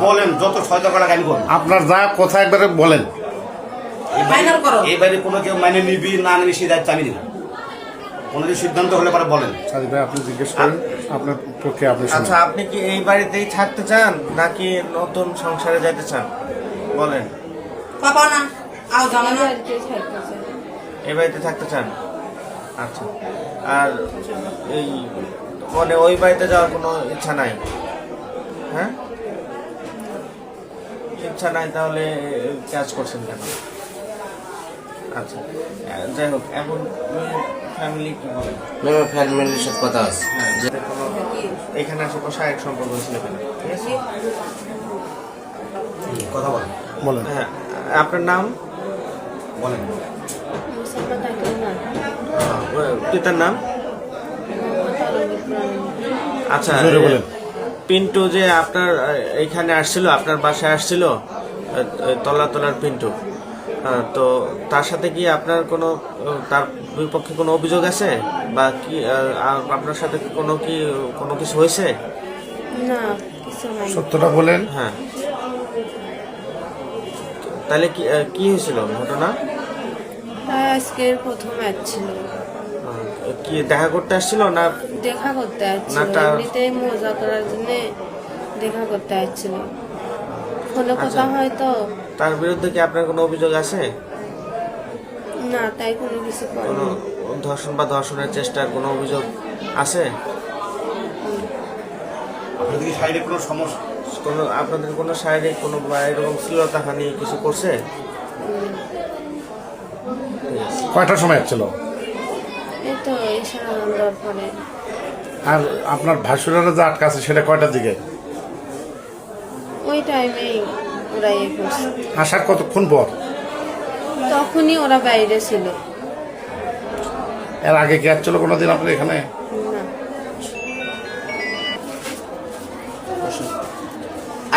বলেন যত ছয় টাকা লাগে আমি করব আপনার যা কথা একবারে বলেন। এই বাড়ি- Final করো। এই বাড়ি কোনো কেউ মানে নিবি না নিবি সেই দায়িত্ব আমি নিব। কোনো কিছু সিদ্ধান্ত হলে পরে বলেন। সাদি ভাই আপনি জিজ্ঞেস করেন আপনার পক্ষে আপনি আচ্ছা আপনি কি এই বাড়িতেই থাকতে চান নাকি নতুন সংসারে যেতে চান? বলেন। পাবা না আও জানো না। এই বাড়িতে থাকতে চান? আচ্ছা। আর এই মানে ওই বাড়িতে যাওয়ার কোনো ইচ্ছা নাই? হ্যাঁ? ইচ্ছা নাই তাহলে কাজ করছেন কেন? আচ্ছা যাই হোক এখন ফ্যামিলি কি বলে? মেমে ফ্যামিলির সাথে কথা আছে। হ্যাঁ এখানে আসে কোনো শারীরিক সম্পর্ক ছিল কিনা? ঠিক আছে? কথা বলেন। বলেন। হ্যাঁ আপনার নাম? বলেন। পিতার নাম? আচ্ছা বলেন। পিন্টু যে আপনার আহ, এইখানে আসছিল আপনার বাসায় আসছিল তলা তলার পিন্টু। তো তার সাথে কি আপনার কোনো তার বিপক্ষে কোনো অভিযোগ আছে? বা কি আপনার সাথে কি কোনো কি কোনো কিছু হয়েছে? না সত্যটা বলেন। হ্যাঁ। তাহলে কি কি হয়েছিল ঘটনা? আজকের প্রথম ম্যাচ ছিল। কি দেখা করতে আসছিল না? দেখা করতে আসছিল। এমনিতেই মজা করার জন্য দেখা করতে আসছিল। ফোনে কথা আচ্ছা। হয় তো তার বিরুদ্ধে কি আপনার কোনো অভিযোগ আছে? না তাই কোনো কিছু কোনো ধর্ষণ বা ধর্ষণের চেষ্টার কোনো অভিযোগ আছে? আপনাদের কি শারীরিক কোনো সমস্যা? কোনো আপনাদের কোনো শারীরিক কোনো বা এরকম শ্লীলতা হানি কিছু করছে? কয়টার সময় আসছিল? এই তো ইশারা পরে। আর আপনার ভাসুরারা যে আটকা আছে সেটা কয়টার দিকে? ওই টাইমেই ওরা ইয়ে করছে। আসার কতক্ষণ পর? তখনই ওরা বাইরে ছিল। এর আগে কি আসছিল কোনোদিন আপনার এখানে? না।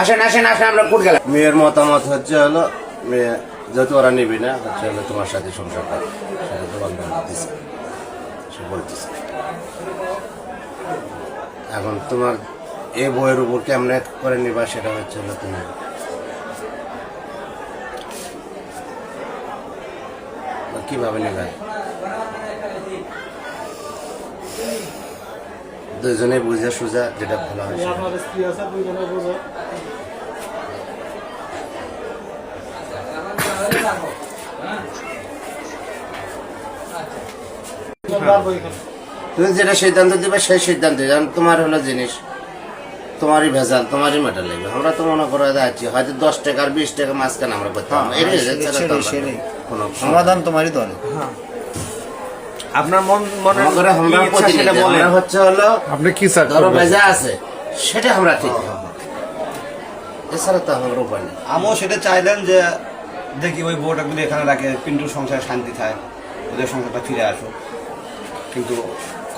আসেন আসেন আসেন আমরা কোর্ট গেলাম। মেয়ের মতামত হচ্ছে হলো মেয়ে যেহেতু ওরা নিবি না হচ্ছে হলো তোমার সাথে সংসারটা সেটা তো বন্ধ দিচ্ছে বলতেছে। এখন তোমার এই বইয়ের উপর কেমনে করে নিবা, সেটা হচ্ছে হলো তুমি। কীভাবে নেবে? দুজনে বুঝে সুঝা যেটা ভালো হয়। তুমি যেটা সিদ্ধান্ত দিবে সেই সিদ্ধান্ত। কারণ তোমার হলো জিনিস তোমারই ভেজাল তোমারই মেটার লাগবে। আমরা তো মনে করে যাচ্ছি হয়তো দশ টাকা আর বিশ টাকা মাঝখানে আমরা তো আমরা সমাধান তোমারই দলে আপনার মন মনে করে আমরা হচ্ছে হলো আপনি কি স্যার ধরো ভেজা আছে সেটা আমরা ঠিক এছাড়া তো আমার উপায় নেই। আমিও সেটা চাইলেন যে দেখি ওই এখানে রাখে পিন্টুর সংসারে শান্তি থাকে ওদের সংসারটা ফিরে আসো কিন্তু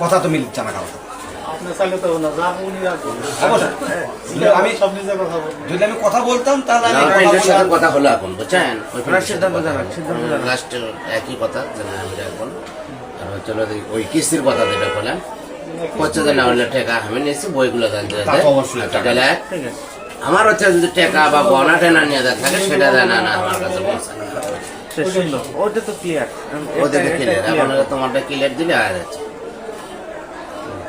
কথা তো মিলছে না কারও আমি যদি আমি কথা বলতাম তাহলে আমি কথা হলো এখন বুঝছেন? সিদ্ধান্ত জানান, একই কথা যেন আমি এখন ওই কিস্তির কথা যেটা বললাম হচ্ছে যে না হলে টাকা আমি নিয়েছি বইগুলো জানতে। আমার হচ্ছে যদি টাকা বা বনা টেনা নিয়ে থাকে সেটা দেয় না না আমার কাছে ওটা তো ক্লিয়ার এখন তোমারটা ক্লিয়ার দিলে যাচ্ছে।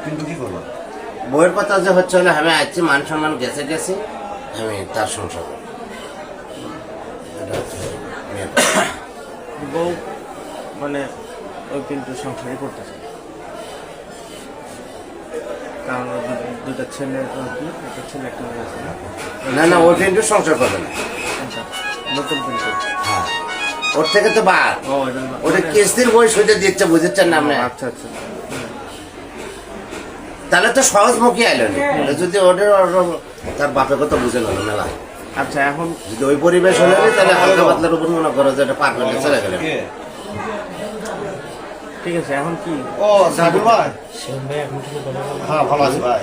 কিন্তু কি করব? বইয়ের কথা যে হচ্ছে হলো আমি আছি মান সম্মান গেছে গেছি আমি তার সংসার। বউ মানে ওই কিন্তু সংসারই করতে চায় কারণ দুটা ছেলে একটা ছেলে একটা মেয়ে আছে না? না না ও কিন্তু সংসার করবে না। আচ্ছা নতুন কিন্তু হ্যাঁ। ওর থেকে তো না- ওটা কিস্তির বই সুদে দিচ্ছে বুঝেছেন না আপনি? আচ্ছা আচ্ছা। তাহলে তো সহজ মুখে আইলো না। যদি ওদের ওর- তার বাপে কত বুঝে নেলো মেলা আচ্ছা এখন যদি ওই পরিবেশ হলে তাহলে হালকা পাতলার উপর মনে করো যে এটা পার করলে চলে গেলে। ঠিক আছে এখন কি? ও সাবির ভাই। হ্যাঁ ভালো আছি ভাই।